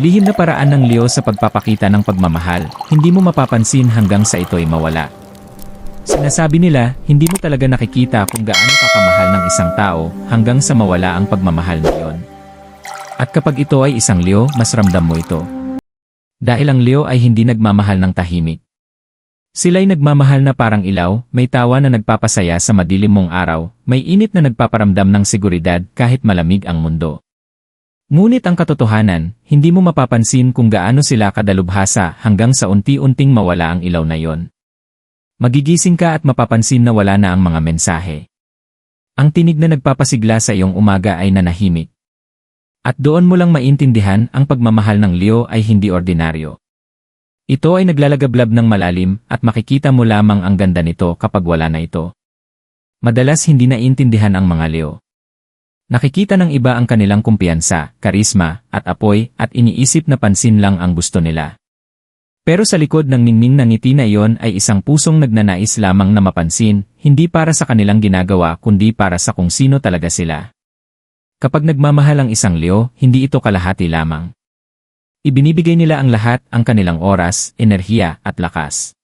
Lihim na paraan ng Leo sa pagpapakita ng pagmamahal, hindi mo mapapansin hanggang sa ito'y mawala. Sinasabi nila, hindi mo talaga nakikita kung gaano kakamahal ng isang tao hanggang sa mawala ang pagmamahal na iyon. At kapag ito ay isang Leo, mas ramdam mo ito. Dahil ang Leo ay hindi nagmamahal ng tahimik. Sila'y nagmamahal na parang ilaw, may tawa na nagpapasaya sa madilim mong araw, may init na nagpaparamdam ng seguridad kahit malamig ang mundo. Ngunit ang katotohanan, hindi mo mapapansin kung gaano sila kadalubhasa hanggang sa unti-unting mawala ang ilaw na yon. Magigising ka at mapapansin na wala na ang mga mensahe. Ang tinig na nagpapasigla sa iyong umaga ay nanahimik. At doon mo lang maintindihan ang pagmamahal ng Leo ay hindi ordinaryo. Ito ay naglalagablab ng malalim at makikita mo lamang ang ganda nito kapag wala na ito. Madalas hindi naiintindihan ang mga Leo. Nakikita ng iba ang kanilang kumpiyansa, karisma, at apoy at iniisip na pansin lang ang gusto nila. Pero sa likod ng ningning na ngiti na iyon ay isang pusong nagnanais lamang na mapansin, hindi para sa kanilang ginagawa kundi para sa kung sino talaga sila. Kapag nagmamahal ang isang Leo, hindi ito kalahati lamang. Ibinibigay nila ang lahat, ang kanilang oras, enerhiya, at lakas.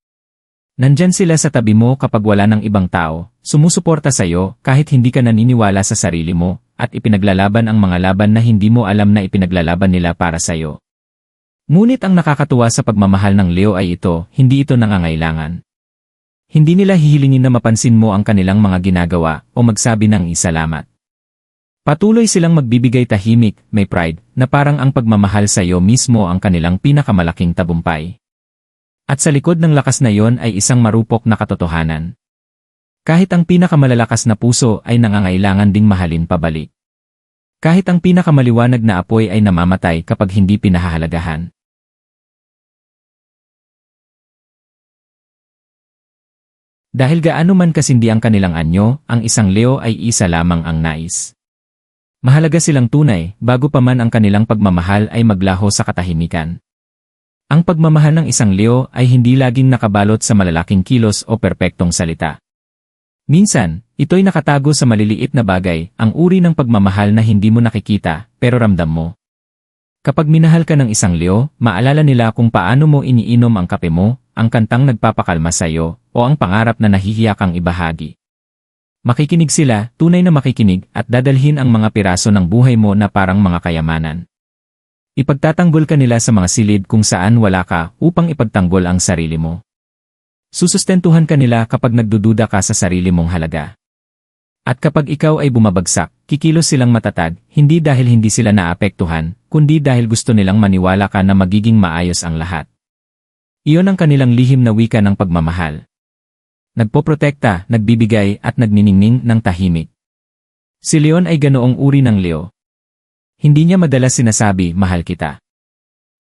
Nandyan sila sa tabi mo kapag wala ng ibang tao, sumusuporta sa iyo kahit hindi ka naniniwala sa sarili mo, at ipinaglalaban ang mga laban na hindi mo alam na ipinaglalaban nila para sa iyo. Ngunit ang nakakatuwa sa pagmamahal ng Leo ay ito, hindi ito nangangailangan. Hindi nila hihilingin na mapansin mo ang kanilang mga ginagawa o magsabi ng isalamat. Patuloy silang magbibigay tahimik, may pride, na parang ang pagmamahal sa iyo mismo ang kanilang pinakamalaking tabumpay. At sa likod ng lakas na yon ay isang marupok na katotohanan. Kahit ang pinakamalalakas na puso ay nangangailangan ding mahalin pabalik. Kahit ang pinakamaliwanag na apoy ay namamatay kapag hindi pinahahalagahan. Dahil gaano man kasindi ang kanilang anyo, ang isang Leo ay isa lamang ang nais. Mahalaga silang tunay, bago pa man ang kanilang pagmamahal ay maglaho sa katahimikan. Ang pagmamahal ng isang Leo ay hindi laging nakabalot sa malalaking kilos o perpektong salita. Minsan, ito'y nakatago sa maliliit na bagay, ang uri ng pagmamahal na hindi mo nakikita, pero ramdam mo. Kapag minahal ka ng isang Leo, maalala nila kung paano mo iniinom ang kape mo, ang kantang nagpapakalma sa iyo, o ang pangarap na nahihiya kang ibahagi. Makikinig sila, tunay na makikinig, at dadalhin ang mga piraso ng buhay mo na parang mga kayamanan. Ipagtatanggol ka nila sa mga silid kung saan wala ka upang ipagtanggol ang sarili mo. Susustentuhan ka nila kapag nagdududa ka sa sarili mong halaga. At kapag ikaw ay bumabagsak, kikilos silang matatag, hindi dahil hindi sila naapektuhan, kundi dahil gusto nilang maniwala ka na magiging maayos ang lahat. Iyon ang kanilang lihim na wika ng pagmamahal. Nagpoprotekta, nagbibigay at nagniningning ng tahimik. Si Leon ay ganoong uri ng Leo. Hindi niya madalas sinasabi, mahal kita.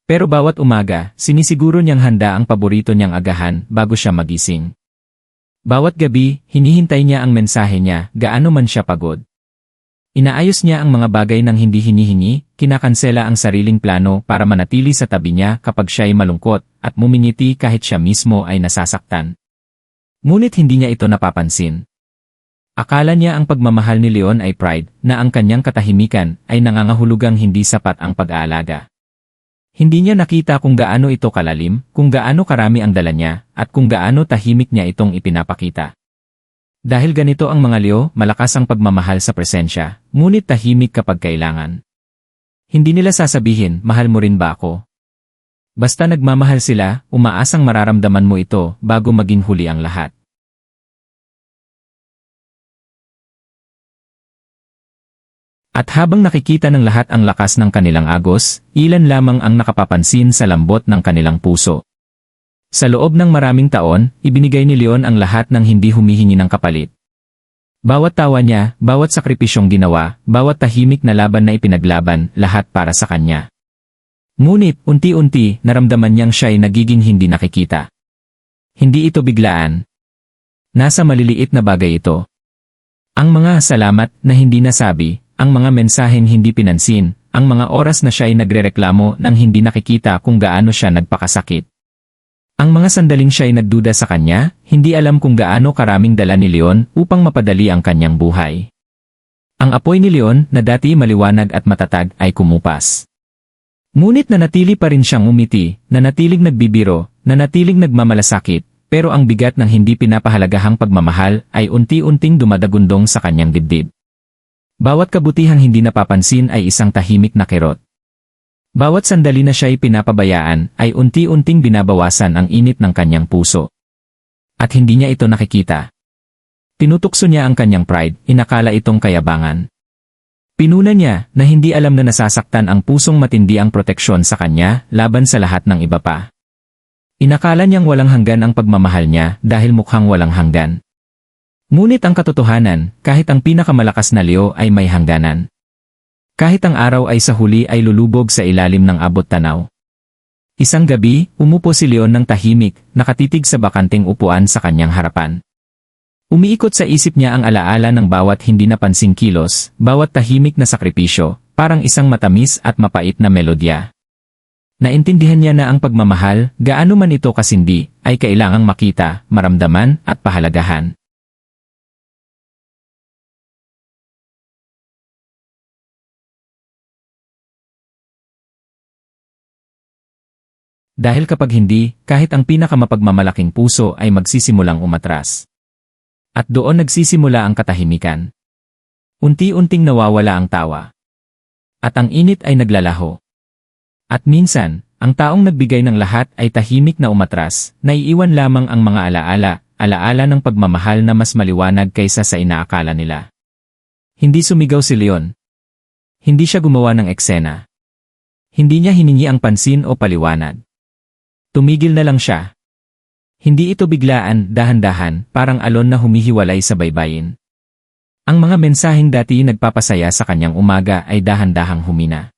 Pero bawat umaga, sinisiguro niyang handa ang paborito niyang agahan bago siya magising. Bawat gabi, hinihintay niya ang mensahe niya, gaano man siya pagod. Inaayos niya ang mga bagay ng hindi hinihingi, kinakansela ang sariling plano para manatili sa tabi niya kapag siya ay malungkot, at mumingiti kahit siya mismo ay nasasaktan. Ngunit hindi niya ito napapansin. Akala niya ang pagmamahal ni Leon ay pride, na ang kanyang katahimikan ay nangangahulugang hindi sapat ang pag-aalaga. Hindi niya nakita kung gaano ito kalalim, kung gaano karami ang dala niya, at kung gaano tahimik niya itong ipinapakita. Dahil ganito ang mga Leo, malakas ang pagmamahal sa presensya, ngunit tahimik kapag kailangan. Hindi nila sasabihin, mahal mo rin ba ako? Basta nagmamahal sila, umaasang mararamdaman mo ito bago maging huli ang lahat. At habang nakikita ng lahat ang lakas ng kanilang agos, ilan lamang ang nakapapansin sa lambot ng kanilang puso. Sa loob ng maraming taon, ibinigay ni Leon ang lahat ng hindi humihingi ng kapalit. Bawat tawa niya, bawat sakripisyong ginawa, bawat tahimik na laban na ipinaglaban, lahat para sa kanya. Ngunit, unti-unti, naramdaman niyang siya'y nagiging hindi nakikita. Hindi ito biglaan. Nasa maliliit na bagay ito. Ang mga salamat na hindi nasabi, ang mga mensaheng hindi pinansin, ang mga oras na siya ay nagrereklamo nang hindi nakikita kung gaano siya nagpakasakit. Ang mga sandaling siya ay nagduda sa kanya, hindi alam kung gaano karaming dala ni Leon upang mapadali ang kanyang buhay. Ang apoy ni Leon na dati maliwanag at matatag ay kumupas. Ngunit nanatili pa rin siyang umiti, nanatiling nagbibiro, nanatiling nagmamalasakit, pero ang bigat ng hindi pinapahalagahang pagmamahal ay unti-unting dumadagundong sa kanyang dibdib. Bawat kabutihang hindi napapansin ay isang tahimik na kirot. Bawat sandali na siya'y pinapabayaan ay unti-unting binabawasan ang init ng kanyang puso. At hindi niya ito nakikita. Tinutukso niya ang kanyang pride, inakala itong kayabangan. Pinuna niya na hindi alam na nasasaktan ang pusong matindi ang proteksyon sa kanya laban sa lahat ng iba pa. Inakala niyang walang hanggan ang pagmamahal niya dahil mukhang walang hanggan. Ngunit ang katotohanan, kahit ang pinakamalakas na leo ay may hangganan. Kahit ang araw ay sa huli ay lulubog sa ilalim ng abot tanaw. Isang gabi, umupo si Leon ng tahimik, nakatitig sa bakanting upuan sa kanyang harapan. Umiikot sa isip niya ang alaala ng bawat hindi napansing kilos, bawat tahimik na sakripisyo, parang isang matamis at mapait na melodya. Naintindihan niya na ang pagmamahal, gaano man ito kasindi, ay kailangang makita, maramdaman, at pahalagahan. Dahil kapag hindi, kahit ang pinakamapagmamalaking puso ay magsisimulang umatras. At doon nagsisimula ang katahimikan. Unti-unting nawawala ang tawa. At ang init ay naglalaho. At minsan, ang taong nagbigay ng lahat ay tahimik na umatras, naiiwan lamang ang mga alaala, alaala ng pagmamahal na mas maliwanag kaysa sa inaakala nila. Hindi sumigaw si Leon. Hindi siya gumawa ng eksena. Hindi niya hiningi ang pansin o paliwanag. Tumigil na lang siya. Hindi ito biglaan, dahan-dahan, parang alon na humihiwalay sa baybayin. Ang mga mensaheng dati nagpapasaya sa kanyang umaga ay dahan-dahang humina.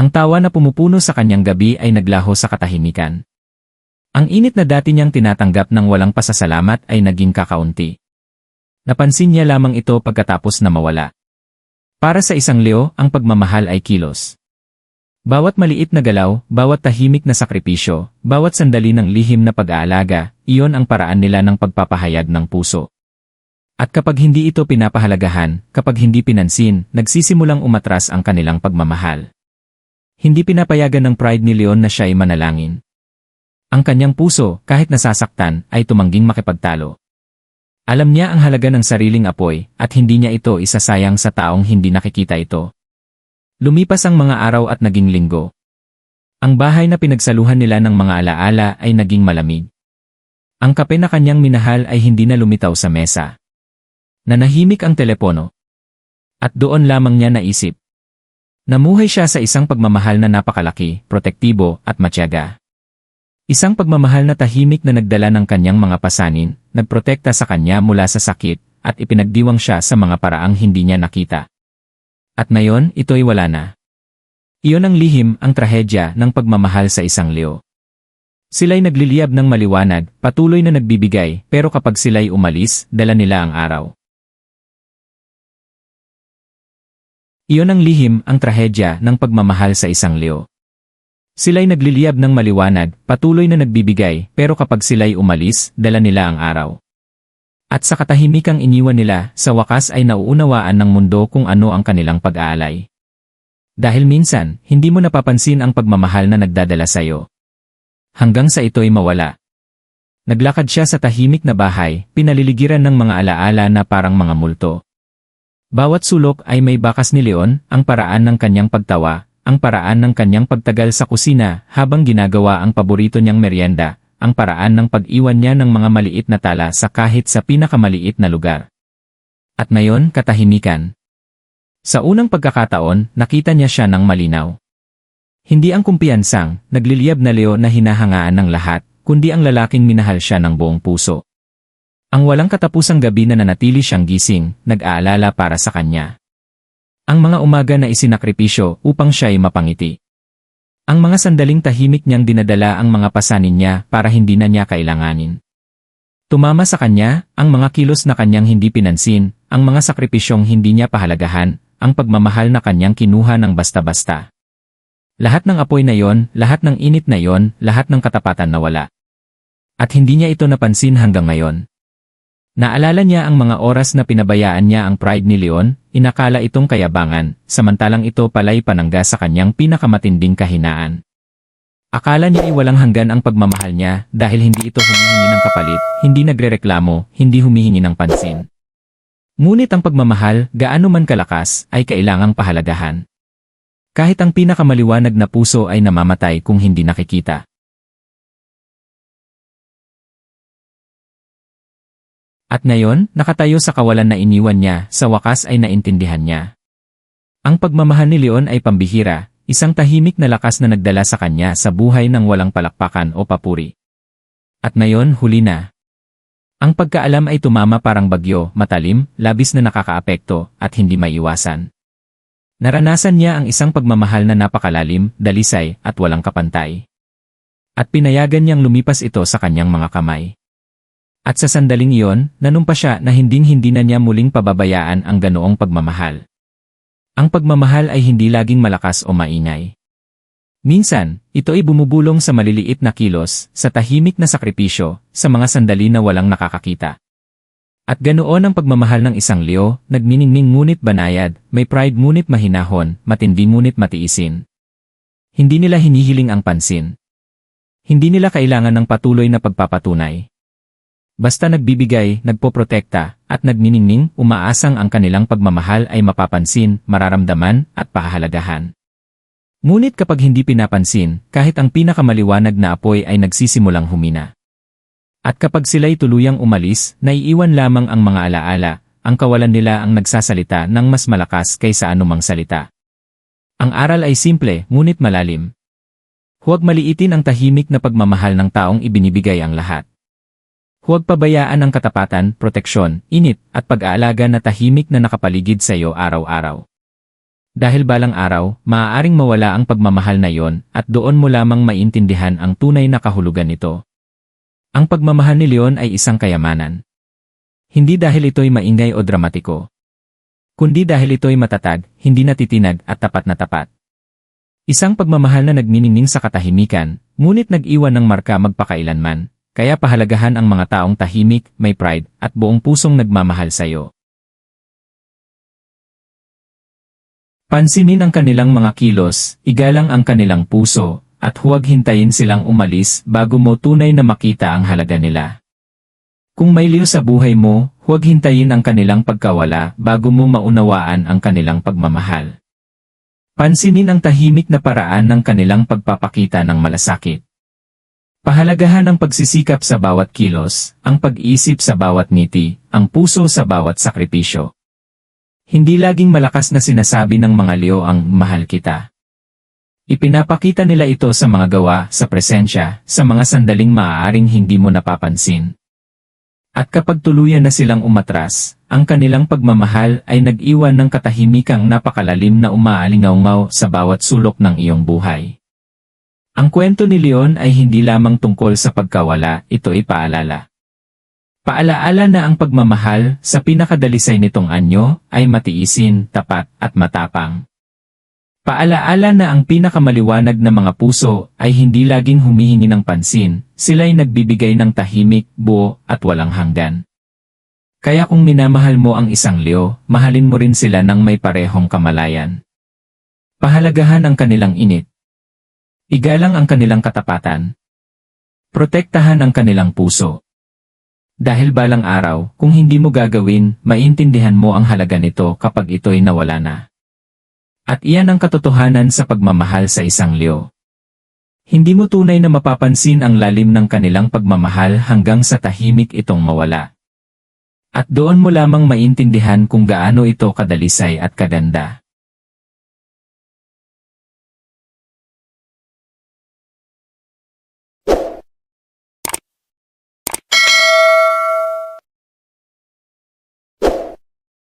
Ang tawa na pumupuno sa kanyang gabi ay naglaho sa katahimikan. Ang init na dati niyang tinatanggap ng walang pasasalamat ay naging kakaunti. Napansin niya lamang ito pagkatapos na mawala. Para sa isang leo, ang pagmamahal ay kilos. Bawat maliit na galaw, bawat tahimik na sakripisyo, bawat sandali ng lihim na pag-aalaga, iyon ang paraan nila ng pagpapahayag ng puso. At kapag hindi ito pinapahalagahan, kapag hindi pinansin, nagsisimulang umatras ang kanilang pagmamahal. Hindi pinapayagan ng pride ni Leon na siya ay manalangin. Ang kanyang puso, kahit nasasaktan, ay tumangging makipagtalo. Alam niya ang halaga ng sariling apoy, at hindi niya ito isasayang sa taong hindi nakikita ito. Lumipas ang mga araw at naging linggo. Ang bahay na pinagsaluhan nila ng mga alaala ay naging malamig. Ang kape na kanyang minahal ay hindi na lumitaw sa mesa. Nanahimik ang telepono. At doon lamang niya naisip. Namuhay siya sa isang pagmamahal na napakalaki, protektibo, at matyaga. Isang pagmamahal na tahimik na nagdala ng kanyang mga pasanin, nagprotekta sa kanya mula sa sakit, at ipinagdiwang siya sa mga paraang hindi niya nakita. At ngayon, ito'y wala na. Iyon ang lihim, ang trahedya ng pagmamahal sa isang leo. Sila'y nagliliyab ng maliwanag, patuloy na nagbibigay, pero kapag sila'y umalis, dala nila ang araw. Iyon ang lihim, ang trahedya ng pagmamahal sa isang leo. Sila'y nagliliyab ng maliwanag, patuloy na nagbibigay, pero kapag sila'y umalis, dala nila ang araw. At sa katahimikang iniwan nila, sa wakas ay nauunawaan ng mundo kung ano ang kanilang pag-aalay. Dahil minsan, hindi mo napapansin ang pagmamahal na nagdadala sa'yo. Hanggang sa ito'y mawala. Naglakad siya sa tahimik na bahay, pinaliligiran ng mga alaala na parang mga multo. Bawat sulok ay may bakas ni Leon, ang paraan ng kanyang pagtawa, ang paraan ng kanyang pagtagal sa kusina habang ginagawa ang paborito niyang merienda, ang paraan ng pag-iwan niya ng mga maliit na tala sa kahit sa pinakamaliit na lugar. At ngayon, katahimikan. Sa unang pagkakataon, nakita niya siya ng malinaw. Hindi ang kumpiyansang, nagliliyab na Leo na hinahangaan ng lahat, kundi ang lalaking minahal siya ng buong puso. Ang walang katapusang gabi na nanatili siyang gising, nag-aalala para sa kanya. Ang mga umaga na isinakripisyo upang siya'y mapangiti. Ang mga sandaling tahimik niyang dinadala ang mga pasanin niya para hindi na niya kailanganin. Tumama sa kanya, ang mga kilos na kanyang hindi pinansin, ang mga sakripisyong hindi niya pahalagahan, ang pagmamahal na kanyang kinuha ng basta-basta. Lahat ng apoy na yon, lahat ng init na yon, lahat ng katapatan na wala. At hindi niya ito napansin hanggang ngayon. Naalala niya ang mga oras na pinabayaan niya ang pride ni Leon, inakala itong kayabangan, samantalang ito pala'y panangga sa kanyang pinakamatinding kahinaan. Akala niya ay walang hanggan ang pagmamahal niya dahil hindi ito humihingi ng kapalit, hindi nagrereklamo, hindi humihingi ng pansin. Ngunit ang pagmamahal, gaano man kalakas, ay kailangang pahalagahan. Kahit ang pinakamaliwanag na puso ay namamatay kung hindi nakikita. At ngayon, nakatayo sa kawalan na iniwan niya, sa wakas ay naintindihan niya. Ang pagmamahal ni Leon ay pambihira, isang tahimik na lakas na nagdala sa kanya sa buhay ng walang palakpakan o papuri. At ngayon, huli na. Ang pagkaalam ay tumama parang bagyo, matalim, labis na nakakaapekto, at hindi maiwasan. Naranasan niya ang isang pagmamahal na napakalalim, dalisay, at walang kapantay. At pinayagan niyang lumipas ito sa kanyang mga kamay. At sa sandaling iyon, nanumpa siya na hinding-hindi na niya muling pababayaan ang ganoong pagmamahal. Ang pagmamahal ay hindi laging malakas o maingay. Minsan, ito ay bumubulong sa maliliit na kilos, sa tahimik na sakripisyo, sa mga sandali na walang nakakakita. At ganoon ang pagmamahal ng isang leo, nagniningning ngunit banayad, may pride ngunit mahinahon, matindi ngunit matiisin. Hindi nila hinihiling ang pansin. Hindi nila kailangan ng patuloy na pagpapatunay. Basta nagbibigay, nagpoprotekta, at nagniningning, umaasang ang kanilang pagmamahal ay mapapansin, mararamdaman, at pahahalagahan. Ngunit kapag hindi pinapansin, kahit ang pinakamaliwanag na apoy ay nagsisimulang humina. At kapag sila'y tuluyang umalis, naiiwan lamang ang mga alaala, ang kawalan nila ang nagsasalita ng mas malakas kaysa anumang salita. Ang aral ay simple, ngunit malalim. Huwag maliitin ang tahimik na pagmamahal ng taong ibinibigay ang lahat. Huwag pabayaan ang katapatan, proteksyon, init, at pag-aalaga na tahimik na nakapaligid sa iyo araw-araw. Dahil balang araw, maaaring mawala ang pagmamahal na iyon at doon mo lamang maintindihan ang tunay na kahulugan nito. Ang pagmamahal ni Leon ay isang kayamanan. Hindi dahil ito'y maingay o dramatiko. Kundi dahil ito'y matatag, hindi natitinag at tapat na tapat. Isang pagmamahal na nagniningning sa katahimikan, ngunit nag-iwan ng marka magpakailanman, kaya pahalagahan ang mga taong tahimik, may pride, at buong pusong nagmamahal sa iyo. Pansinin ang kanilang mga kilos, igalang ang kanilang puso, at huwag hintayin silang umalis bago mo tunay na makita ang halaga nila. Kung may liyo sa buhay mo, huwag hintayin ang kanilang pagkawala bago mo maunawaan ang kanilang pagmamahal. Pansinin ang tahimik na paraan ng kanilang pagpapakita ng malasakit. Pahalagahan ang pagsisikap sa bawat kilos, ang pag-iisip sa bawat ngiti, ang puso sa bawat sakripisyo. Hindi laging malakas na sinasabi ng mga leo ang mahal kita. Ipinapakita nila ito sa mga gawa, sa presensya, sa mga sandaling maaaring hindi mo napapansin. At kapag tuluyan na silang umatras, ang kanilang pagmamahal ay nag-iwan ng katahimikang napakalalim na umaalingaw sa bawat sulok ng iyong buhay. Ang kwento ni Leon ay hindi lamang tungkol sa pagkawala, ito ay paalala. Paalaala na ang pagmamahal sa pinakadalisay nitong anyo ay matiisin, tapat at matapang. Paalaala na ang pinakamaliwanag na mga puso ay hindi laging humihingi ng pansin, sila'y nagbibigay ng tahimik, buo at walang hanggan. Kaya kung minamahal mo ang isang leo, mahalin mo rin sila ng may parehong kamalayan. Pahalagahan ang kanilang init, Igalang ang kanilang katapatan. Protektahan ang kanilang puso. Dahil balang araw, kung hindi mo gagawin, maintindihan mo ang halaga nito kapag ito'y nawala na. At iyan ang katotohanan sa pagmamahal sa isang leo. Hindi mo tunay na mapapansin ang lalim ng kanilang pagmamahal hanggang sa tahimik itong mawala. At doon mo lamang maintindihan kung gaano ito kadalisay at kaganda.